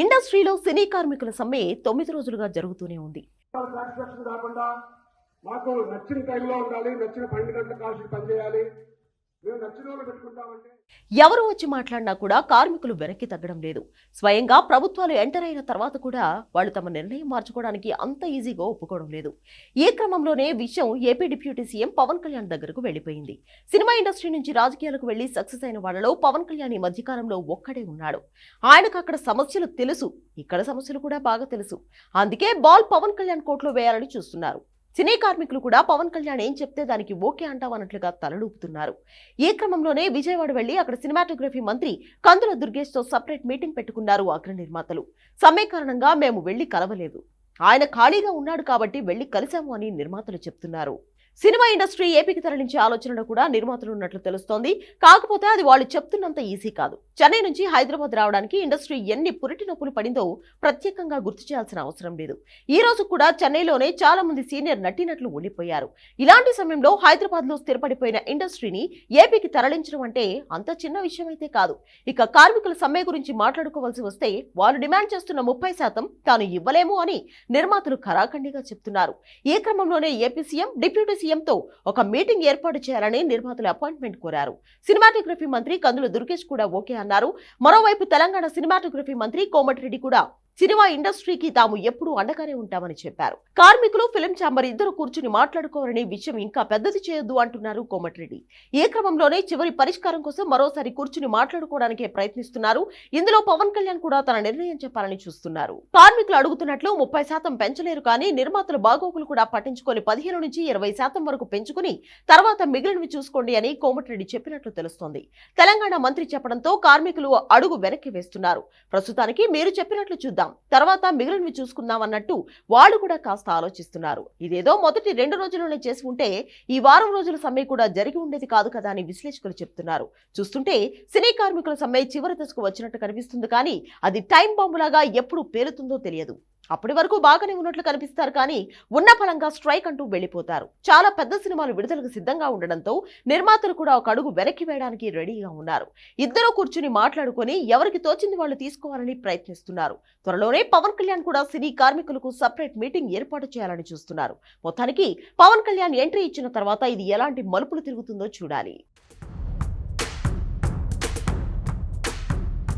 ఇండస్ట్రీలో సినీ కార్మికుల సమ్మె తొమ్మిది రోజులుగా జరుగుతూనే ఉంది. కాకుండా మాకు నచ్చిన టైంలో ఉండాలి నచ్చిన పన్నెండు గంటల కాల్సి పనిచేయాలి ఎవరు వచ్చి మాట్లాడినా కూడా కార్మికులు వెనక్కి తగ్గడం లేదు. స్వయంగా ప్రభుత్వాలు ఎంటర్ అయిన తర్వాత కూడా వాళ్ళు తమ నిర్ణయం మార్చుకోవడానికి అంత ఈజీగా ఒప్పుకోవడం లేదు. ఈ క్రమంలోనే విషయం AP deputy CM Pawan Kalyan దగ్గరకు వెళ్ళిపోయింది. సినిమా ఇండస్ట్రీ నుంచి రాజకీయాలకు వెళ్ళి సక్సెస్ అయిన వాళ్ళలో పవన్ కళ్యాణ్ ఈ మధ్యకాలంలో ఒక్కడే ఉన్నాడు. ఆయనకు అక్కడ సమస్యలు తెలుసు. ఇక్కడ సమస్యలు కూడా బాగా తెలుసు. అందుకే బాల్ పవన్ కళ్యాణ్ కోర్టులో వేయాలని చూస్తున్నారు. సినీ కార్మికులు కూడా పవన్ కళ్యాణ్ ఏం చెప్తే దానికి ఓకే అంటామన్నట్లుగా తలడూపుతున్నారు ఈ క్రమంలోనే విజయవాడ వెళ్ళి అక్కడ సినిమాటోగ్రఫీ మంత్రి కందుల దుర్గేష్తో సపరేట్ మీటింగ్ పెట్టుకున్నారు అగ్ర నిర్మాతలు. సమ్మె కారణంగా మేము వెళ్ళి కలవలేదు. ఆయన ఖాళీగా ఉన్నాడు కాబట్టి వెళ్ళి కలిశాము అని నిర్మాతలు చెప్తున్నారు. సినిమా ఇండస్ట్రీ ఏపీకి తరలించే ఆలోచనలో కూడా నిర్మాతలు ఉన్నట్లు తెలుస్తోంది. కాకపోతే అది వాళ్ళు చెప్తున్నంత ఈజీ కాదు. చెన్నై నుంచి హైదరాబాద్ రావడానికి ఇండస్ట్రీ ఎన్ని పురిటి నొప్పులు పడిందో ప్రత్యేకంగా గుర్తు చేయాల్సిన అవసరం లేదు. ఈ రోజు కూడా చెన్నైలోనే చాలా మంది సీనియర్ నటినట్లు ఉండిపోయారు. ఇలాంటి సమయంలో హైదరాబాద్లో స్థిరపడిపోయిన ఇండస్ట్రీని ఏపీకి తరలించడం అంటే అంత చిన్న విషయం అయితే కాదు. ఇక కార్మికుల సమ్మె గురించి మాట్లాడుకోవాల్సి వస్తే వాళ్ళు డిమాండ్ చేస్తున్న ముప్పై శాతం తాను ఇవ్వలేము అని నిర్మాతలు ఖరాఖండిగా చెప్తున్నారు. ఈ క్రమంలోనే ఏపీ సీఎం డిప్యూటీ సీఎంతో ఒక మీటింగ్ ఏర్పాటు చేయాలని నిర్మాతలు అపాయింట్మెంట్ కోరారు. సినిమాటోగ్రఫీ మంత్రి కందుల దుర్గేష్ కూడా ఓకే అన్నారు. మరోవైపు తెలంగాణ సినిమాటోగ్రఫీ మంత్రి కోమటిరెడ్డి కూడా సినిమా ఇండస్ట్రీకి తాము ఎప్పుడూ అండగానే ఉంటామని చెప్పారు. కార్మికులు ఫిలిం ఛాంబర్ ఇద్దరు కూర్చుని మాట్లాడుకోవాలనే విషయం ఇంకా పెద్దది చేయొద్దు అంటున్నారు కోమటిరెడ్డి. ఏ క్రమంలోనే చివరి పరిష్కారం కోసం మరోసారి కూర్చుని మాట్లాడుకోవడానికే ప్రయత్నిస్తున్నారు. ఇందులో పవన్ కళ్యాణ్ కూడా తన నిర్ణయం చెప్పాలని చూస్తున్నారు. కార్మికులు అడుగుతున్నట్లు ముప్పై శాతం పెంచలేరు కానీ నిర్మాతలు బాగోగులు కూడా పట్టించుకొని పదిహేను నుంచి ఇరవై శాతం వరకు పెంచుకుని తర్వాత మిగిలినవి చూసుకోండి అని కోమటిరెడ్డి చెప్పినట్లు తెలుస్తోంది. తెలంగాణ మంత్రి చెప్పడంతో కార్మికులు అడుగు వెనక్కి వేస్తున్నారు. ప్రస్తుతానికి మీరు చెప్పినట్లు చూద్దాం. చేద్దాం. తర్వాత మిగిలినవి చూసుకుందాం అన్నట్టు వాళ్ళు కూడా కాస్త ఆలోచిస్తున్నారు. ఇదేదో మొదటి రెండు రోజుల్లోనే చేసి ఉంటే ఈ వారం రోజుల సమ్మె కూడా జరిగి ఉండేది కాదు కదా అని విశ్లేషకులు చెప్తున్నారు. చూస్తుంటే సినీ కార్మికుల సమ్మె చివరి దశకు వచ్చినట్టు కనిపిస్తుంది కానీ అది టైం బాంబులాగా ఎప్పుడు పేలుతుందో తెలియదు. అప్పటి వరకు బాగానే ఉన్నట్లు కనిపిస్తారు కానీ ఉన్న ఫలంగా స్ట్రైక్ అంటూ వెళ్ళిపోతారు. చాలా పెద్ద సినిమాలు విడుదలకు సిద్ధంగా ఉండడంతో నిర్మాతలు కూడా ఒక అడుగు వెనక్కి వేయడానికి రెడీగా ఉన్నారు. ఇద్దరూ కూర్చుని మాట్లాడుకొని ఎవరికి తోచింది వాళ్ళు తీసుకోవాలని ప్రయత్నిస్తున్నారు. త్వరలోనే పవన్ కళ్యాణ్ కూడా సినీ కార్మికులకు సపరేట్ మీటింగ్ ఏర్పాటు చేయాలని చూస్తున్నారు. మొత్తానికి పవన్ కళ్యాణ్ ఎంట్రీ ఇచ్చిన తర్వాత ఇది ఎలాంటి మలుపులు తిరుగుతుందో చూడాలి.